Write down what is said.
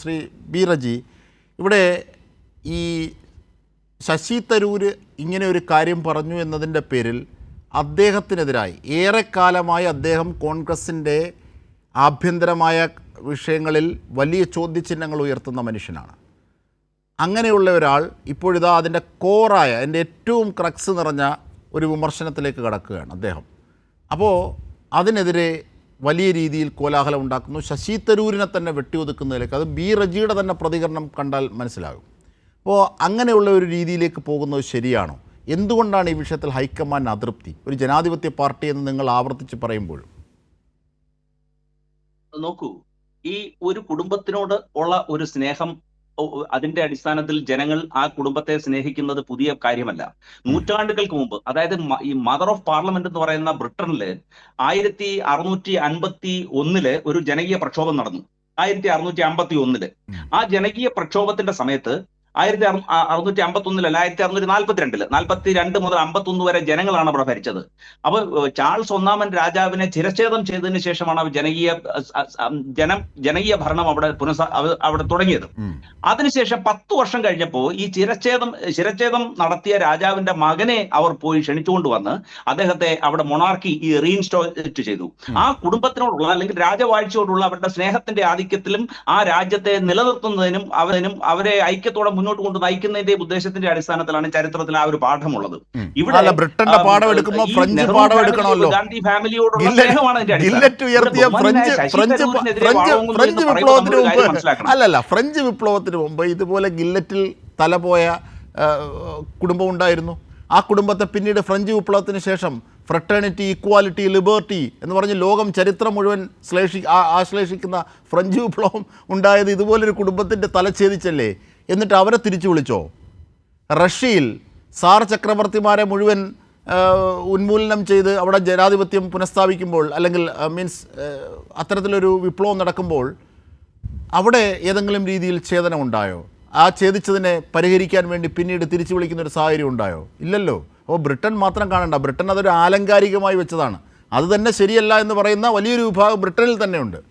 ശ്രീ ബീറജി ഇവിടെ ഈ ശശി തരൂർ ഇങ്ങനെ ഒരു കാര്യം പറഞ്ഞു എന്നതിന്റെ പേരിൽ അദ്ദേഹത്തിനെതിരായി ഏറെക്കാലമായി അദ്ദേഹം കോൺഗ്രസിന്റെ ആഭ്യന്തരമായ വിഷയങ്ങളിൽ വലിയ ചോദ്യചിഹ്നങ്ങൾ ഉയർത്തുന്ന മനുഷ്യനാണ്. അങ്ങനെയുള്ള ഒരാൾ ഇപ്പോഴിതാ അതിന്റെ കോറായ അതിന്റെ ഏറ്റവും ക്രക്സ് നിറഞ്ഞ ഒരു വിമർശനത്തിലേക്ക് കടക്കുകയാണ് അദ്ദേഹം. അപ്പോൾ അതിനെതിരെ വലിയ രീതിയിൽ കോലാഹലം ഉണ്ടാക്കുന്നു. ശശി തരൂരിനെ തന്നെ വെട്ടിയൊതുക്കുന്നതിലേക്ക് അത് ബി റജിയുടെ തന്നെ പ്രതികരണം കണ്ടാൽ മനസ്സിലാകും. അപ്പോൾ അങ്ങനെയുള്ള ഒരു രീതിയിലേക്ക് പോകുന്നത് ശരിയാണോ? എന്തുകൊണ്ടാണ് ഈ വിഷയത്തിൽ ഹൈക്കമാൻഡ് അതൃപ്തി? ഒരു ജനാധിപത്യ പാർട്ടി എന്ന് നിങ്ങൾ ആവർത്തിച്ച് പറയുമ്പോഴും നോക്കൂ ഈ ഒരു കുടുംബത്തിനോട് ഉള്ള ഒരു സ്നേഹം അതിന്റെ അടിസ്ഥാനത്തിൽ ജനങ്ങൾ ആ കുടുംബത്തെ സ്നേഹിക്കുന്നത് പുതിയ കാര്യമല്ല. നൂറ്റാണ്ടുകൾക്ക് മുമ്പ് അതായത് ഈ മദർ ഓഫ് പാർലമെന്റ് എന്ന് പറയുന്ന ബ്രിട്ടനിൽ ആയിരത്തി അറുന്നൂറ്റി അൻപത്തി ഒന്നിൽ ഒരു ജനകീയ പ്രക്ഷോഭം നടന്നു. ആയിരത്തി അറുന്നൂറ്റി അമ്പത്തി ഒന്നിൽ. ആ ജനകീയ പ്രക്ഷോഭത്തിന്റെ സമയത്ത് ആയിരത്തി അറുന്നൂറ്റി അമ്പത്തി ഒന്നിലല്ല ആയിരത്തി അറുന്നൂറ്റി നാൽപ്പത്തിരണ്ടിൽ നാൽപ്പത്തി രണ്ട് മുതൽ അമ്പത്തൊന്ന് വരെ ജനങ്ങളാണ് അവിടെ ഭരിച്ചത്. അപ്പൊ ചാൾസ് ഒന്നാമൻ രാജാവിനെ ചിരച്ഛേദം ചെയ്തതിന് ശേഷമാണ് ജനകീയ ജനം ജനകീയ ഭരണം അവിടെ പുനഃ അവിടെ തുടങ്ങിയത്. അതിനുശേഷം പത്ത് വർഷം കഴിഞ്ഞപ്പോൾ ഈ ചിരച്ഛേദം ചിരച്ഛേദം നടത്തിയ രാജാവിന്റെ മകനെ അവർ പോയി ക്ഷണിച്ചുകൊണ്ട് വന്ന് അദ്ദേഹത്തെ അവിടെ മൊണാർക്കി ഈ റീഇൻസ്റ്റോറ്റ് ചെയ്തു. ആ കുടുംബത്തിനോടുള്ള അല്ലെങ്കിൽ രാജവാഴ്ചയോടുള്ള അവരുടെ സ്നേഹത്തിന്റെ ആധിക്യത്തിലും ആ രാജ്യത്തെ നിലനിർത്തുന്നതിനും അവനും അവരെ ഐക്യത്തോടെ മുന്നോട്ട് കൊണ്ട് നയിക്കുന്നതിന്റെ ഉദ്ദേശത്തിന്റെ അടിസ്ഥാനത്തിലാണ് ചരിത്രത്തിൽ ആ ഒരു പാഠമുള്ളത്. ഇവിടെ, ബ്രിട്ടന്റെ പാഠം എടുക്കുമ്പോൾ ഫ്രഞ്ച് പാഠം എടുക്കണമല്ലോ ഗാന്ധി ഫാമിലിയോടുള്ള സ്നേഹമാണ് ഫ്രഞ്ച് വിപ്ലവത്തിന് മുമ്പ്. അല്ലല്ല ഫ്രഞ്ച് വിപ്ലവത്തിന് മുമ്പ് ഇതുപോലെ ഗില്ലറ്റിൽ തലപോയ കുടുംബം ഉണ്ടായിരുന്നു. ആ കുടുംബത്തെ പിന്നീട് ഫ്രഞ്ച് വിപ്ലവത്തിന് ശേഷം ഫ്രട്ടേണിറ്റി ഈക്വാലിറ്റി ലിബർട്ടി എന്ന് പറഞ്ഞ് ലോകം ചരിത്രം മുഴുവൻ ശ്ലേഷി ആശ്ലേഷിക്കുന്ന ഫ്രഞ്ച് വിപ്ലവം ഉണ്ടായത് ഇതുപോലൊരു കുടുംബത്തിന്റെ തലഛേദിച്ചല്ലേ എന്നിട്ട് അവരെ തിരിച്ചു വിളിച്ചോ? റഷ്യയിൽ സാർ ചക്രവർത്തിമാരെ മുഴുവൻ ഉന്മൂലനം ചെയ്ത് അവിടെ ജനാധിപത്യം പുനഃസ്ഥാപിക്കുമ്പോൾ അല്ലെങ്കിൽ മീൻസ് അത്തരത്തിലൊരു വിപ്ലവം നടക്കുമ്പോൾ അവിടെ ഏതെങ്കിലും രീതിയിൽ ഛേദനം ഉണ്ടായോ? ആ ഛേദിച്ചതിനെ പരിഹരിക്കാൻ വേണ്ടി പിന്നീട് തിരിച്ചു വിളിക്കുന്ന ഒരു സാഹചര്യം ഉണ്ടായോ? ഇല്ലല്ലോ. അപ്പോൾ ബ്രിട്ടൻ മാത്രം കാണണ്ട. ബ്രിട്ടൻ അതൊരു ആലങ്കാരികമായി വെച്ചതാണ്. അത് തന്നെ ശരിയല്ല എന്ന് പറയുന്ന വലിയൊരു വിഭാഗം ബ്രിട്ടനിൽ തന്നെയുണ്ട്